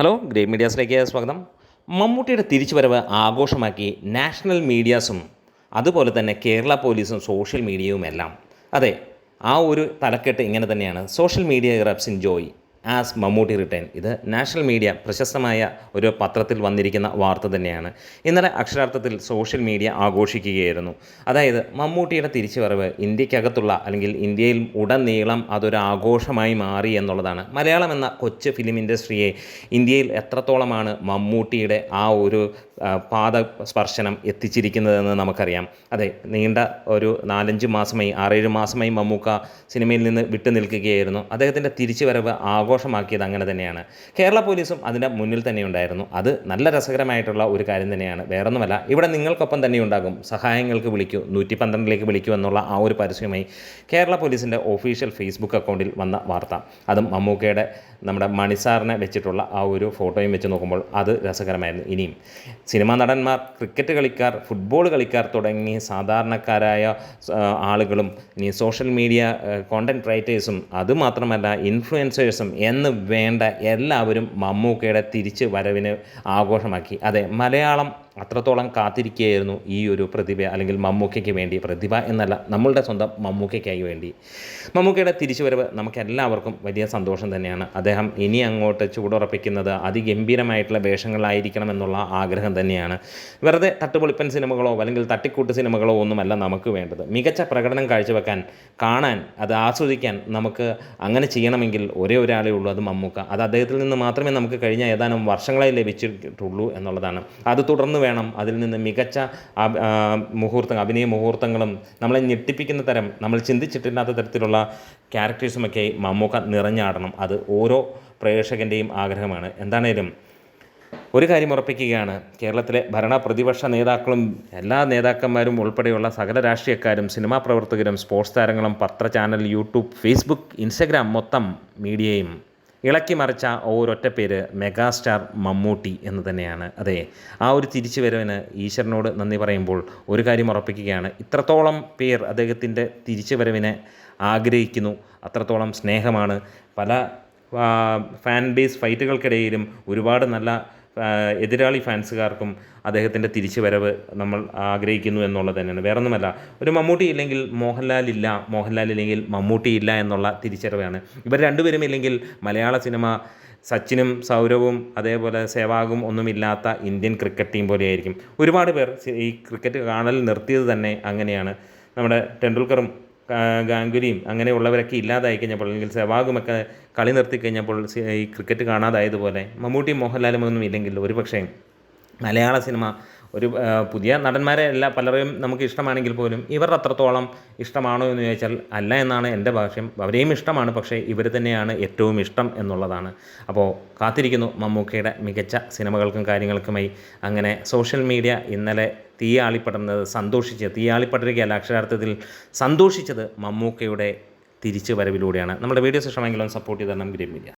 Hello grey മീഡിയാസിലേക്ക് സ്വാഗതം. മമ്മൂട്ടിയുടെ തിരിച്ചുവരവ് ആഘോഷമാക്കി നാഷണൽ മീഡിയാസും അതുപോലെ തന്നെ കേരള പോലീസും സോഷ്യൽ മീഡിയയും എല്ലാം. അതെ ആ ഒരു തലക്കെട്ട് ഇങ്ങനെ തന്നെയാണ്. Social media erupts in joy. As Mammootty return. ഇത് നാഷണൽ മീഡിയ പ്രശസ്തമായ ഒരു പത്രത്തിൽ വന്നിരിക്കുന്ന വാർത്ത തന്നെയാണ്. ഇന്നലെ അക്ഷരാർത്ഥത്തിൽ സോഷ്യൽ മീഡിയ ആഘോഷിക്കുകയായിരുന്നു. അതായത് മമ്മൂട്ടിയുടെ തിരിച്ചുവരവ് ഇന്ത്യക്കകത്തുള്ള അല്ലെങ്കിൽ ഇന്ത്യയിൽ ഉടനീളം അതൊരു ആഘോഷമായി മാറി എന്നുള്ളതാണ്. മലയാളം എന്ന കൊച്ചു ഫിലിം ഇൻഡസ്ട്രിയെ ഇന്ത്യയിൽ എത്രത്തോളമാണ് മമ്മൂട്ടിയുടെ ആ ഒരു പാദ സ്പർശനം എത്തിച്ചിരിക്കുന്നതെന്ന് നമുക്കറിയാം. അതെ നീണ്ട ഒരു നാലഞ്ച് മാസമായി ആറേഴ് മാസമായി മമ്മൂക്ക സിനിമയിൽ നിന്ന് വിട്ടു നിൽക്കുകയായിരുന്നു അദ്ദേഹത്തിന്റെ തിരിച്ചുവരവ് ആഘോഷമാക്കിയത് അങ്ങനെ തന്നെയാണ്. കേരള പോലീസും അതിന്റെ മുന്നിൽ തന്നെ ഉണ്ടായിരുന്നു. അത് നല്ല രസകരമായിട്ടുള്ള ഒരു കാര്യം തന്നെയാണ്. വേറൊന്നുമല്ല ഇവിടെ നിങ്ങൾക്കൊപ്പം തന്നെ ഉണ്ടാകും. സഹായങ്ങൾക്ക് വിളിക്കൂ. നൂറ്റി പന്ത്രണ്ടിലേക്ക് വിളിക്കൂ എന്നുള്ള ആ ഒരു പരസ്യമായി കേരള പോലീസിന്റെ ഒഫീഷ്യൽ ഫേസ്ബുക്ക് അക്കൗണ്ടിൽ വന്ന വാർത്ത. അതും മമ്മൂക്കയുടെ നമ്മുടെ മണിസാറിനെ വെച്ചിട്ടുള്ള ആ ഒരു ഫോട്ടോയും വെച്ച് നോക്കുമ്പോൾ അത് രസകരമായിരുന്നു. ഇനിയും സിനിമാ നടന്മാർ ക്രിക്കറ്റ് കളിക്കാർ ഫുട്ബോൾ കളിക്കാർ തുടങ്ങി സാധാരണക്കാരായ ആളുകളും ഇനി സോഷ്യൽ മീഡിയ കോണ്ടന്റ് റൈറ്റേഴ്സും അതുമാത്രമല്ല ഇൻഫ്ലുവൻസേഴ്സും എന്ന് വേണ്ട എല്ലാവരും മമ്മൂക്കയുടെ തിരിച്ച് വരവിന് ആഘോഷമാക്കി. അതെ മലയാളം അത്രത്തോളം കാത്തിരിക്കുകയായിരുന്നു ഈ ഒരു പ്രതിഭ അല്ലെങ്കിൽ മമ്മൂക്കയ്ക്ക് വേണ്ടി. പ്രതിഭ എന്നല്ല നമ്മളുടെ സ്വന്തം മമ്മൂക്കയ്ക്കായി വേണ്ടി. മമ്മൂക്കയുടെ തിരിച്ചുവരവ് വരവ് നമുക്കെല്ലാവർക്കും വലിയ സന്തോഷം തന്നെയാണ്. അദ്ദേഹം ഇനി അങ്ങോട്ട് ചൂടുറപ്പിക്കുന്നത് അതിഗംഭീരമായിട്ടുള്ള വേഷങ്ങളായിരിക്കണം എന്നുള്ള ആഗ്രഹം തന്നെയാണ്. വെറുതെ തട്ടുപൊളിപ്പൻ സിനിമകളോ അല്ലെങ്കിൽ തട്ടിക്കൂട്ട് സിനിമകളോ ഒന്നുമല്ല നമുക്ക് വേണ്ടത്. മികച്ച പ്രകടനം കാഴ്ചവെക്കാൻ കാണാൻ അത് ആസ്വദിക്കാൻ നമുക്ക് അങ്ങനെ ചെയ്യണമെങ്കിൽ ഒരേ ഒരാളേ ഉള്ളൂ അത് മമ്മൂക്ക. അത് അദ്ദേഹത്തിൽ നിന്ന് മാത്രമേ നമുക്ക് കഴിഞ്ഞ ഏതാനും വർഷങ്ങളായി ലഭിച്ചിട്ടുള്ളൂ എന്നുള്ളതാണ്. അത് തുടർന്ന് വേണം. അതിൽ നിന്ന് മികച്ച മുഹൂർത്തങ്ങൾ അഭിനയ മുഹൂർത്തങ്ങളും നമ്മളെ ഞെട്ടിപ്പിക്കുന്ന തരം നമ്മൾ ചിന്തിച്ചിട്ടില്ലാത്ത തരത്തിലുള്ള ക്യാരക്ടേഴ്സുമൊക്കെ മമ്മൂക്ക നിറഞ്ഞാടണം. അത് ഓരോ പ്രേക്ഷകന്റെയും ആഗ്രഹമാണ്. എന്താണേലും ഒരു കാര്യം ഉറപ്പിക്കുകയാണ്. കേരളത്തിലെ ഭരണ പ്രതിപക്ഷ നേതാക്കളും എല്ലാ നേതാക്കന്മാരും ഉൾപ്പെടെയുള്ള സകല രാഷ്ട്രീയക്കാരും സിനിമാ പ്രവർത്തകരും സ്പോർട്സ് താരങ്ങളും പത്ര ചാനൽ യൂട്യൂബ് ഫേസ്ബുക്ക് ഇൻസ്റ്റഗ്രാം മൊത്തം മീഡിയയും ഇളക്കി മറിച്ച ഒരൊറ്റ പേര് മെഗാസ്റ്റാർ മമ്മൂട്ടി എന്ന് തന്നെയാണ്. അതെ ആ ഒരു തിരിച്ചു വരവിന് ഈശ്വരനോട് നന്ദി പറയുമ്പോൾ ഒരു കാര്യം ഉറപ്പിക്കുകയാണ്. ഇത്രത്തോളം പേർ അദ്ദേഹത്തിന്റെ തിരിച്ചു വരവിനെ ആഗ്രഹിക്കുന്നു. അത്രത്തോളം സ്നേഹമാണ്. പല ഫാൻ ബേസ് ഫൈറ്റുകൾക്കിടയിലും ഒരുപാട് നല്ല എതിരാളി ഫാൻസുകാർക്കും അദ്ദേഹത്തിന്റെ തിരിച്ചുവരവ് നമ്മൾ ആഗ്രഹിക്കുന്നു എന്നുള്ളത് തന്നെയാണ്. വേറൊന്നുമല്ല ഒരു മമ്മൂട്ടി ഇല്ലെങ്കിൽ മോഹൻലാൽ ഇല്ല മോഹൻലാൽ ഇല്ലെങ്കിൽ മമ്മൂട്ടി ഇല്ല എന്നുള്ള തിരിച്ചറിവാണ്. ഇവർ രണ്ടുപേരും ഇല്ലെങ്കിൽ മലയാള സിനിമ സച്ചിനും സൗരവും അതേപോലെ സേവാഗും ഒന്നുമില്ലാത്ത ഇന്ത്യൻ ക്രിക്കറ്റ് ടീം പോലെയായിരിക്കും. ഒരുപാട് പേർ ഈ ക്രിക്കറ്റ് കാണൽ നിർത്തിയത് തന്നെ അങ്ങനെയാണ്. നമ്മുടെ ടെണ്ടുൽക്കറും ഗാംഗുലിയും അങ്ങനെയുള്ളവരൊക്കെ ഇല്ലാതായി കഴിഞ്ഞപ്പോൾ അല്ലെങ്കിൽ സെവാഗുമൊക്കെ കളി നിർത്തി കഴിഞ്ഞപ്പോൾ ഈ ക്രിക്കറ്റ് കാണാതായതുപോലെ മമ്മൂട്ടിയും മോഹൻലാലും ഒന്നും ഇല്ലെങ്കിൽ ഒരുപക്ഷേ മലയാള സിനിമ ഒരു പുതിയ നടന്മാരെ എല്ലാ പലരെയും നമുക്ക് ഇഷ്ടമാണെങ്കിൽ പോലും ഇവർ അത്രത്തോളം ഇഷ്ടമാണോ എന്ന് ചോദിച്ചാൽ അല്ല എന്നാണ് എന്റെ ഭാഷ്യം. അവരെയും ഇഷ്ടമാണ് പക്ഷേ ഇവർ തന്നെയാണ് ഏറ്റവും ഇഷ്ടം എന്നുള്ളതാണ്. അപ്പോൾ കാത്തിരിക്കുന്നു മമ്മൂക്കയുടെ മികച്ച സിനിമകൾക്കും കാര്യങ്ങൾക്കുമായി. അങ്ങനെ സോഷ്യൽ മീഡിയ ഇന്നലെ തീയാളിപ്പെടുന്നത് സന്തോഷിച്ച് തീയാളിപ്പടരുകയല്ല അക്ഷരാർത്ഥത്തിൽ സന്തോഷിച്ചത് മമ്മൂക്കയുടെ തിരിച്ചു വരവിലൂടെയാണ് നമ്മുടെ വീഡിയോസ് ഇഷ്ടമെങ്കിലും സപ്പോർട്ട് ചെയ്ത് തരണം. Green media.